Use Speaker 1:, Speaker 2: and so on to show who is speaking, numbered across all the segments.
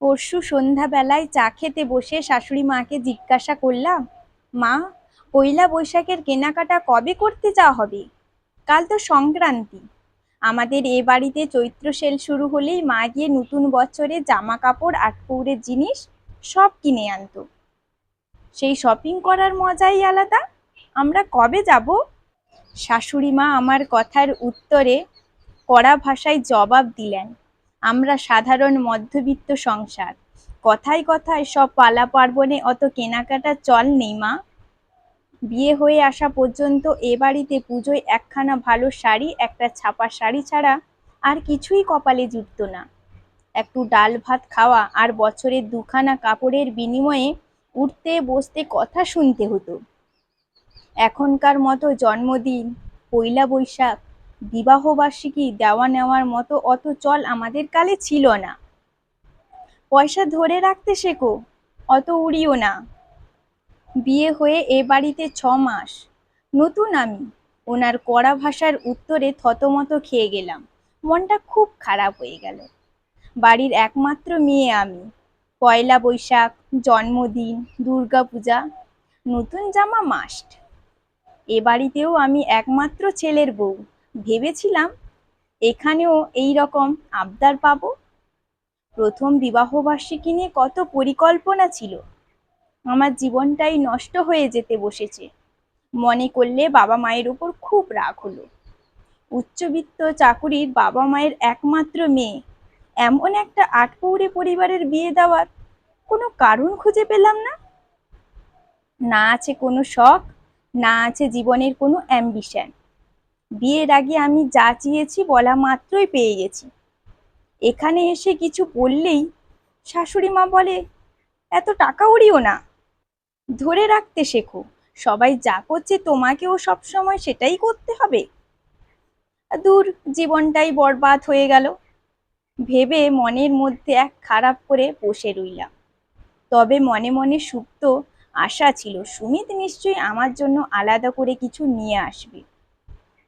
Speaker 1: পরশু সন্ধ্যাবেলায় চা খেতে বসে শাশুড়ি মাকে জিজ্ঞাসা করলাম, মা, পয়লা বৈশাখের কেনাকাটা কবে করতে যাওয়া হবে? কাল তো সংক্রান্তি। আমাদের এ বাড়িতে চৈত্র সেল শুরু হলেই মা গিয়ে নতুন বছরে জামা কাপড় আটপৌরের জিনিস সব কিনে আনতো। সেই শপিং করার মজাই আলাদা। আমরা কবে যাব? শাশুড়ি মা আমার কথার উত্তরে কড়া ভাষায় জবাব দিলেন আমরা সাধারণ মধ্যবিত্ত সংসার। কথায় কথায় সব পালা পার্বণে অত কেনাকাটা চল নেই, মা। বিয়ে হয়ে আসা পর্যন্ত এ বাড়িতে পুজোয় একখানা ভালো শাড়ি, একটা ছাপা শাড়ি ছাড়া আর কিছুই কপালে জুটতো না। একটু ডাল ভাত খাওয়া আর বছরের দুখানা কাপড়ের বিনিময়ে উঠতে বসতে কথা শুনতে হতো। এখনকার মতো জন্মদিন, পয়লা বৈশাখ বিবাহবার্ষিকী দেওয়া নেওয়ার মতো অত চল আমাদের কালে ছিল না। পয়সা ধরে রাখতে শেখো, অত উড়িও না। বিয়ে হয়ে এ বাড়িতে ছ মাস। নতুন আমি, ওনার কড়া ভাষার উত্তরে থতমত খেয়ে গেলাম। মনটা খুব খারাপ হয়ে গেল। বাড়ির একমাত্র মেয়ে আমি, পয়লা বৈশাখ, জন্মদিন, দুর্গাপূজা, নতুন জামা মাস্ট এ বাড়িতেও আমি একমাত্র ছেলের বউ। ভেবেছিলাম, এখানেও এই রকম আবদার পাবো। প্রথম বিবাহবার্ষিকী নিয়ে কত পরিকল্পনা ছিল। আমার জীবনটাই নষ্ট হয়ে যেতে বসেছে। মনে করলে বাবা মায়ের উপর খুব রাগ হলো। উচ্চবিত্ত চাকুরির বাবা মায়ের একমাত্র মেয়ে। এমন একটা আটপৌরে পরিবারের বিয়ে দেওয়ার কোনো কারণ খুঁজে পেলাম না। না আছে কোনো শখ, না আছে জীবনের কোনো অ্যাম্বিশন বিয়ের আগে আমি যা চেয়েছি বলা মাত্রই পেয়ে গেছি। এখানে এসে কিছু বললেই শাশুড়ি মা বলে, এত টাকা উড়িও না। ধরে রাখতে শেখো, সবাই যা করছে তোমাকেও সবসময় সেটাই করতে হবে। দূর, জীবনটাই বরবাদ হয়ে গেল। ভেবে মনের মধ্যে এক খারাপ করে বসে রইলাম। তবে মনে মনে সুপ্ত আশা ছিল, সুমিত নিশ্চয়ই আমার জন্য আলাদা করে কিছু নিয়ে আসবে।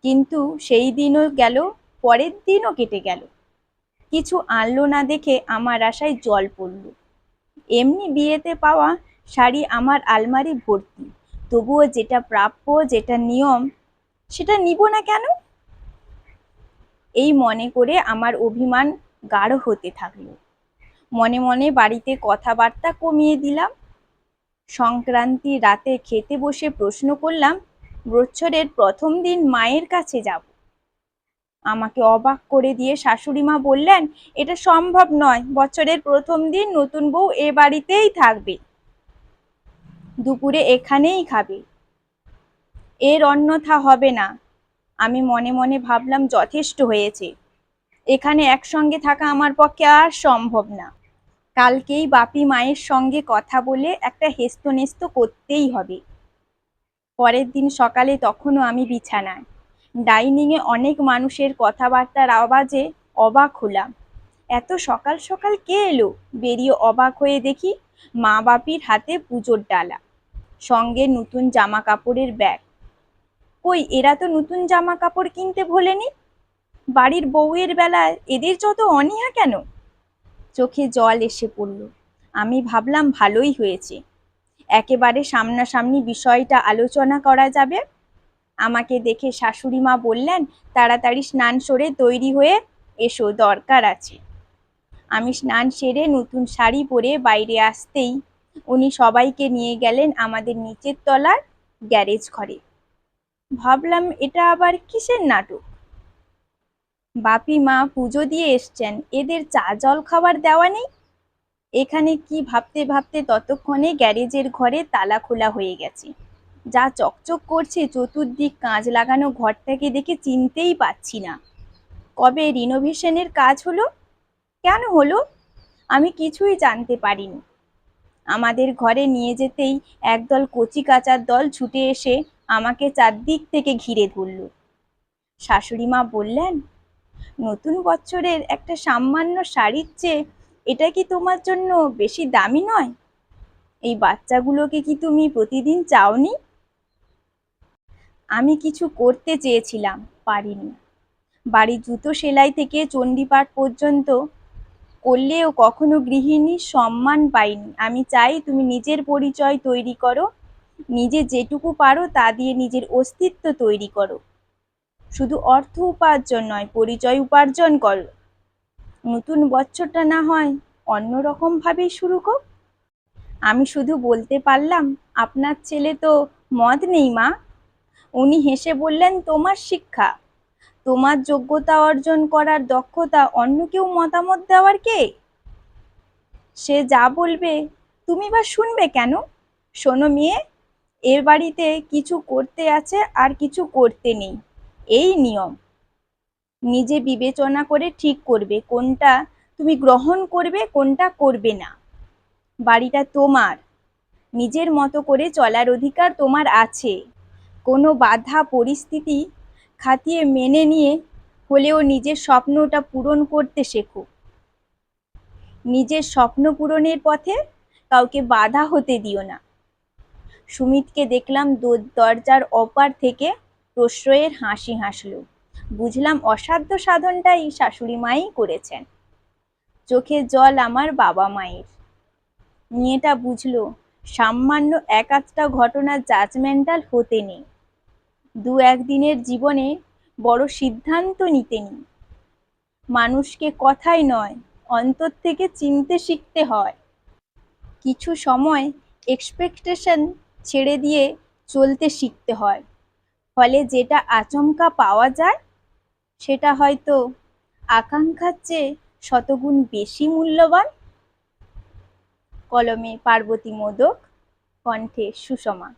Speaker 1: কিন্তু সেই দিনও গেল, পরের দিনও কেটে গেল। কিছু আনলো না দেখে আমার আশায় জল পড়ল। এমনি বিয়েতে পাওয়া শাড়ি আমার আলমারি ভর্তি। তবুও যেটা প্রাপ্য, যেটা নিয়ম, সেটা নিব না কেন? এই মনে করে আমার অভিমান গাঢ় হতে থাকল। মনে মনে বাড়িতে কথাবার্তা কমিয়ে দিলাম। সংক্রান্তি রাতে খেতে বসে প্রশ্ন করলাম বছরের প্রথম দিন মায়ের কাছে যাব। আমাকে অবাক করে দিয়ে শাশুড়ি মা বললেন, এটা সম্ভব নয়, বছরের প্রথম দিন নতুন বউ এ বাড়িতেই থাকবে। দুপুরে এখানেই খাবে। এর অন্যথা হবে না। আমি মনে মনে ভাবলাম যথেষ্ট হয়েছে। এখানে একসঙ্গে থাকা আমার পক্ষে আর সম্ভব না। কালকেই বাপি মায়ের সঙ্গে কথা বলে একটা হেস্তনেস্ত করতেই হবে। পরের দিন সকালে তখনও আমি বিছানায়। ডাইনিংয়ে অনেক মানুষের কথাবার্তার আওয়াজে অবাক হলাম। এত সকাল সকাল কে এলো? বেরিয়ে অবাক হয়ে দেখি মা বাপির হাতে পুজোর ডালা, সঙ্গে নতুন জামা কাপড়ের ব্যাগ। কই, এরা তো নতুন জামা কাপড় কিনতে ভোলেনি? বাড়ির বউয়ের বেলায় এদের যত অনীহা কেন? চোখে জল এসে পড়ল। আমি ভাবলাম ভালোই হয়েছে। একেবারে সামনাসামনি বিষয়টা আলোচনা করা যাবে। আমাকে দেখে শাশুড়ি মা বললেন, তাড়াতাড়ি স্নান সেরে তৈরি হয়ে এসো, দরকার আছে। আমি স্নান সেরে নতুন শাড়ি পরে বাইরে আসতেই উনি সবাইকে নিয়ে গেলেন আমাদের নিচের তলার গ্যারেজ ঘরে। ভাবলাম, এটা আবার কিসের নাটক? বাপি মা পুজো দিয়ে এসছেন। এদের চা জল খাবার দেওয়া নেই। এখানে কি ভাবতে ভাবতে ততক্ষণে গ্যারেজের ঘরে তালা খোলা হয়ে গেছে। যা চকচক করছে চতুর্দিক কাঁচ লাগানো ঘরটাকে দেখে চিনতেই পাচ্ছি না। কবে রিনোভেশনের কাজ হলো? কেন হলো? আমি কিছুই জানতে পারিনি। আমাদের ঘরে নিয়ে যেতেই একদল কচি কাচার দল ছুটে এসে আমাকে চারদিক থেকে ঘিরে ধরল। শাশুড়ি মা বললেন, নতুন বছরের একটা সামান্য শাড়ির চেয়ে এটা কি তোমার জন্য বেশি দামি নয়? এই বাচ্চাগুলোকে কি তুমি প্রতিদিন চাওনি? আমি কিছু করতে চেয়েছিলাম, পারিনি। বাড়ির জুতো সেলাই থেকে চণ্ডীপাঠ পর্যন্ত করলেও কখনো গৃহিণীর সম্মান পাইনি। আমি চাই তুমি নিজের পরিচয় তৈরি করো, নিজে যেটুকু পারো তা দিয়ে নিজের অস্তিত্ব তৈরি করো। শুধু অর্থ উপার্জন নয়, পরিচয় উপার্জন করো। নতুন বছরটা না হয় অন্যরকম ভাবেই শুরু কর আমি শুধু বলতে পারলাম, আপনার ছেলে তো মত নেই মা। উনি হেসে বললেন, তোমার শিক্ষা। তোমার যোগ্যতা অর্জন করার দক্ষতা অন্য কেউ মতামত দেওয়ার কে? সে যা বলবে, তুমি বা শুনবে কেন? শোনো মেয়ে এর বাড়িতে কিছু করতে আছে আর কিছু করতে নেই। এই নিয়ম। নিজে বিবেচনা করে ঠিক করবে কোনটা তুমি গ্রহণ করবে, কোনটা করবে না। বাড়িটা তোমার। নিজের মতো করে চলার অধিকার তোমার আছে। কোনো বাধা পরিস্থিতি খাতিয়ে মেনে নিয়ে হলেও নিজের স্বপ্নটা পূরণ করতে শেখো। নিজের স্বপ্ন পূরণের পথে কাউকে বাধা হতে দিও না। সুমিতকে দেখলাম দরজার অপার থেকে প্রশ্রয়ের হাসি হাসলো। বুঝলাম অসাধ্য সাধনটাই শাশুড়ি মাই করেছেন। চোখে জল আমার বাবা মায়ের। মেয়েটা বুঝলো, সামান্য এক আধটা ঘটনা জাজমেন্টাল হতে নেই। দু একদিনের জীবনে বড় সিদ্ধান্ত নিতে নেই। মানুষকে কথাই নয়, অন্তর থেকে চিনতে শিখতে হয়। কিছু সময় এক্সপেকটেশন ছেড়ে দিয়ে চলতে শিখতে হয়। ফলে যেটা আচমকা পাওয়া যায় সেটা হয়তো আকাঙ্ক্ষার চেয়ে শতগুণ বেশি মূল্যবান? কলমে পার্বতী মোদক কণ্ঠে সুষমা।